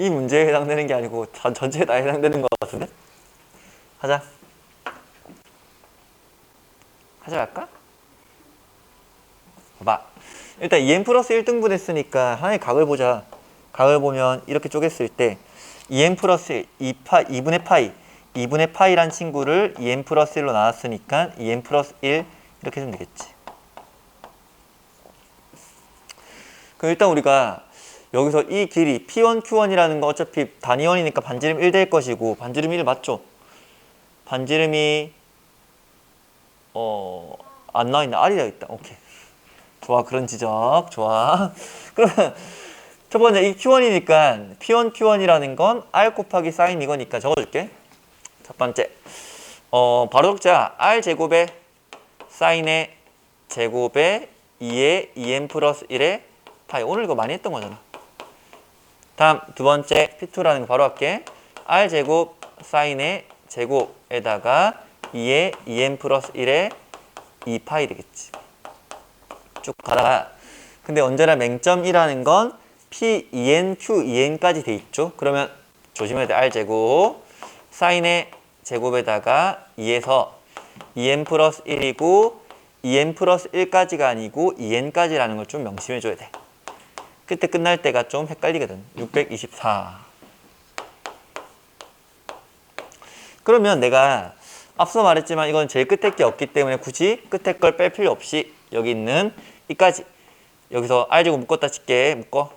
이 문제에 해당되는 게 아니고 전, 전체에 다 해당되는 것 같은데? 하자. 하자 할까? 봐봐. 일단 2n 플러스 1등분 했으니까 하나의 각을 보자. 각을 보면 이렇게 쪼갰을 때 2n 플러스 2파, 2분의 파이 2분의 파이란 친구를 2n 플러스 1로 나눴으니까 2n 플러스 1 이렇게 해주면 되겠지. 그럼 일단 우리가 여기서 이 길이 P1, Q1이라는 거 어차피 단위원이니까 반지름 1될 것이고 반지름 1 맞죠? 반지름이 어, 안 나와있네. R이라 있다. 오케이. 좋아. 그런 지적. 좋아. 그러면 첫 번째 이 Q1이니까 P1, Q1이라는 건 R 곱하기 사인 이거니까 적어줄게. 첫 번째. 어, 바로 적자. R 제곱에 사인의 제곱에 2의 2n 플러스 1의 파이. 오늘 이거 많이 했던 거잖아. 다음 두 번째 P2라는 거 바로 할게. R 제곱 사인의 제곱에다가 2의 2n 플러스 1의 2파이 되겠지. 쭉 가다가 근데 언제나 맹점이라는 건 P, 2n, Q, 2n까지 돼 있죠. 그러면 조심해야 돼. R 제곱 사인의 제곱에다가 2에서 2n 플러스 1이고 2n 플러스 1까지가 아니고 2n까지라는 걸 좀 명심해 줘야 돼. 그때 끝날 때가 좀 헷갈리거든. 624. 그러면 내가 앞서 말했지만 이건 제일 끝에 게 없기 때문에 굳이 끝에 걸 뺄 필요 없이 여기 있는 이까지 여기서 R제곱 묶었다 칠게 묶어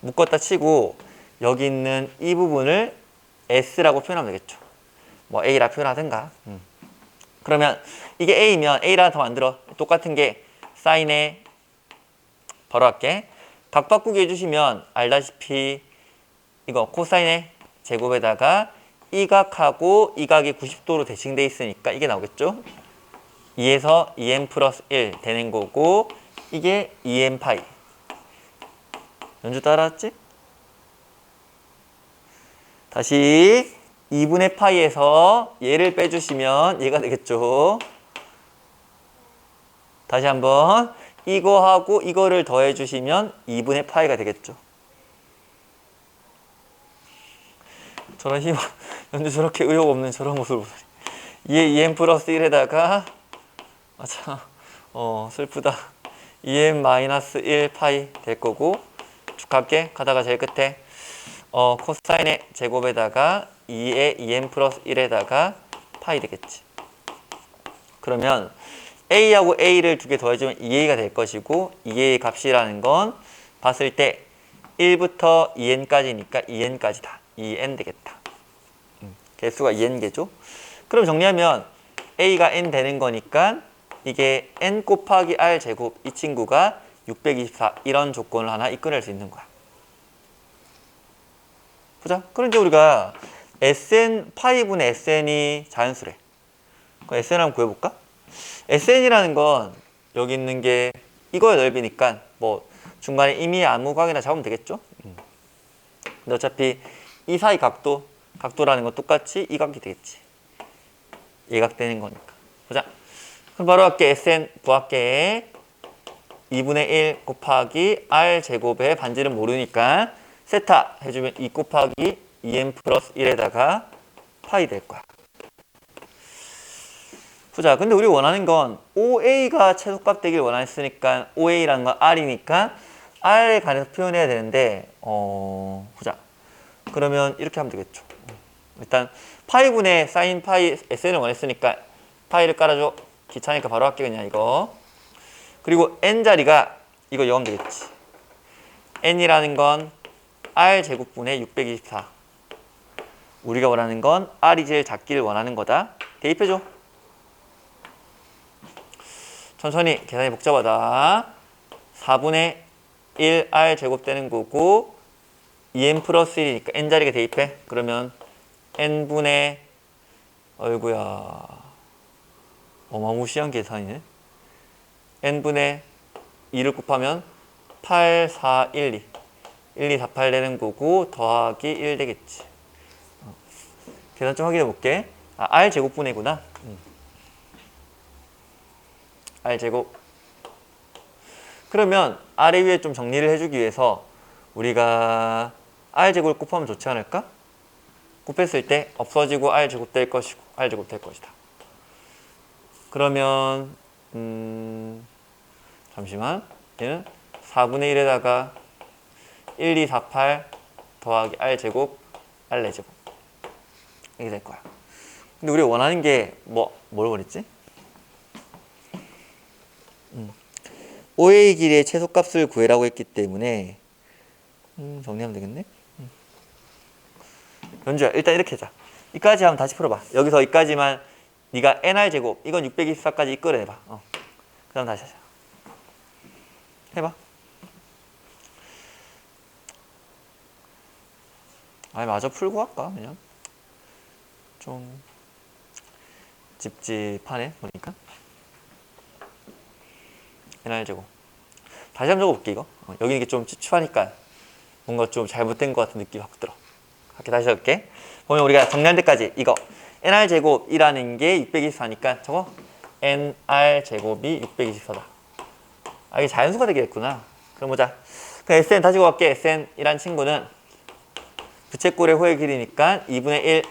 묶었다 치고 여기 있는 이 부분을 S라고 표현하면 되겠죠 뭐 A라 표현하든가 음. 그러면 이게 A면 A라 더 만들어 똑같은 게 사인에 바로 할게. 각 바꾸기 해주시면 알다시피 이거 코사인의 제곱에다가 이 각하고 이 각이 90도로 대칭돼 있으니까 이게 나오겠죠? 2에서 2n 플러스 1 되는 거고 이게 2n 파이. 연주 따라왔지? 다시 2분의 파이에서 얘를 빼주시면 얘가 되겠죠? 다시 한번 이거하고 이거를 더해 주시면 2분의 파이가 되겠죠. 저런 힘 연주 저렇게 의욕 없는 저런 모습을 보다니 얘 2n 플러스 1에다가 아 참 어 슬프다. 2n 마이너스 1 파이 될 거고 쭉 갈게. 가다가 제일 끝에. 어 코사인의 제곱에다가 2의 2n 플러스 1에다가 파이 되겠지. 그러면 a하고 a를 두 개 더해주면 2a가 될 것이고 2a의 값이라는 건 봤을 때 1부터 2n까지니까 2n까지다 2n 되겠다 음, 개수가 2n개죠 그럼 정리하면 a가 n 되는 거니까 이게 n 곱하기 r 제곱 이 친구가 624 이런 조건을 하나 이끌어낼 수 있는 거야. 보자. 이제 우리가 sn 파이분의 sn이 자연수래. sn 한번 구해볼까? Sn이라는 건 여기 있는 게 이거의 넓이니까 뭐 중간에 이미 아무 각이나 잡으면 되겠죠? 음. 근데 어차피 이 사이 각도, 각도라는 건 똑같이 이 각이 되겠지. 예각 되는 거니까. 보자. 그럼 바로 할게. SN 구할게. 2분의 1 곱하기 R 제곱의 반지름 모르니까 세타 해주면 2 곱하기 2n 플러스 1에다가 파이 될 거야. 보자. 근데 우리 원하는 건 OA가 최소값 되길 원했으니까 OA라는 건 R이니까 R에 관해서 표현해야 되는데 어 보자. 그러면 이렇게 하면 되겠죠. 일단 파이분의 사인 파이 SN을 원했으니까 파이를 깔아줘. 귀찮으니까 바로 할게 그냥 이거. 그리고 n자리가 이거 영하면 되겠지. n이라는 건 r 제곱분의 624. 우리가 원하는 건 r이 제일 작기를 원하는 거다. 대입해줘. 천천히 계산이 복잡하다. 4분의 1r 제곱되는 거고 2n 플러스 1이니까 n자리가 대입해. 그러면 n분의 어이구야 어마무시한 계산이네 n분의 2를 곱하면 8, 4, 1, 2 1, 2, 4, 8 되는 거고 더하기 1 되겠지 어. 계산 좀 확인해 볼게 아, r 제곱분의구나 음. R 제곱 그러면 아래 위에 좀 정리를 해주기 위해서 우리가 r 제곱을 곱하면 좋지 않을까? 곱했을 때 없어지고 r 제곱 될 것이고 r 제곱 될 것이다. 그러면 음 잠시만 얘는 4분의 1에다가 1, 2, 4, 8 더하기 r 제곱 r 4제곱 이게 될 거야. 근데 우리가 원하는 게 뭐 뭘 원했지? 음. 5의 길이의 최소값을 구해라고 했기 때문에 음, 정리하면 되겠네. 음. 연주야 일단 이렇게 하자. 이까지 하면 다시 풀어봐. 여기서 이까지만 네가 nr 제곱 이건 624까지 이끌어내봐. 어. 그다음 다시 하자. 해봐. 아니 마저 풀고 할까 그냥 좀 찝찝하네 보니까 nr 제곱 다시 한번 적어볼게 이거. 어, 여기 이게 좀 찝찝하니까 뭔가 좀 잘못된 것 같은 느낌이 확 들어. 이렇게 다시 적을게. 보면 우리가 정리할 때까지 이거. Nr 제곱이라는 게 624니까 저거? Nr 제곱이 624다. 아 이게 자연수가 되겠구나. 그럼 보자. 그 sn 다시 적어갈게. Sn이란 친구는 부채꼴의 호의 길이니까 2분의 1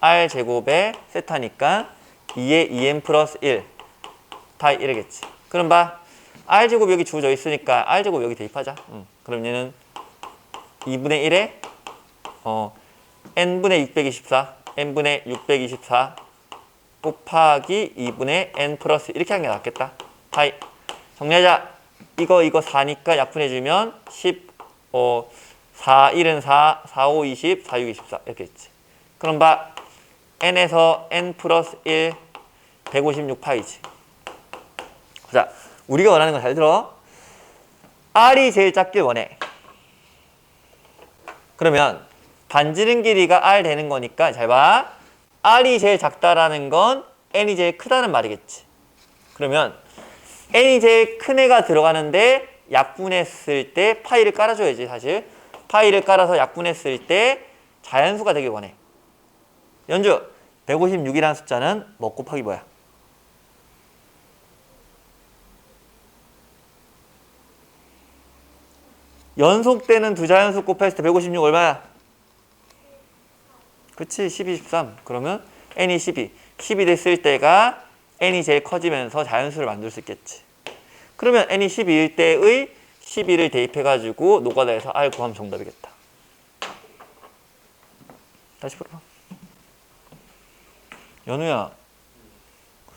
r 제곱에 세타니까 2에 2n 플러스 1 다 1이겠지. 그럼 봐. r 제곱 여기 주어져 있으니까 r 제곱 여기 대입하자. 응. 그럼 얘는 2분의 1에 어 n분의 624 n분의 624 곱하기 2분의 n 플러스 이렇게 하는 게 낫겠다. 하이 정리하자. 이거 이거 4니까 약분해주면 10 어, 4, 1은 4, 4, 5, 20, 4, 6, 24 이렇게 있지. 그럼 봐. n에서 n 플러스 1, 156파이지. 자, 우리가 원하는 거 잘 들어. r이 제일 작길 원해. 그러면 반지름 길이가 r 되는 거니까 잘 봐. r이 제일 작다라는 건 n이 제일 크다는 말이겠지. 그러면 n이 제일 큰 애가 들어가는데 약분했을 때 파이를 깔아줘야지 사실. 파이를 깔아서 약분했을 때 자연수가 되길 원해. 연주 156이라는 숫자는 뭐 곱하기 뭐야? 연속되는 두 자연수 곱했을 때 156 얼마야? 그치 12, 13 그러면 n이 12 10이 됐을 때가 n이 제일 커지면서 자연수를 만들 수 있겠지. 그러면 n이 12일 때의 12를 대입해가지고 노가다에서 r 구하면 정답이겠다. 다시 풀어봐. 연우야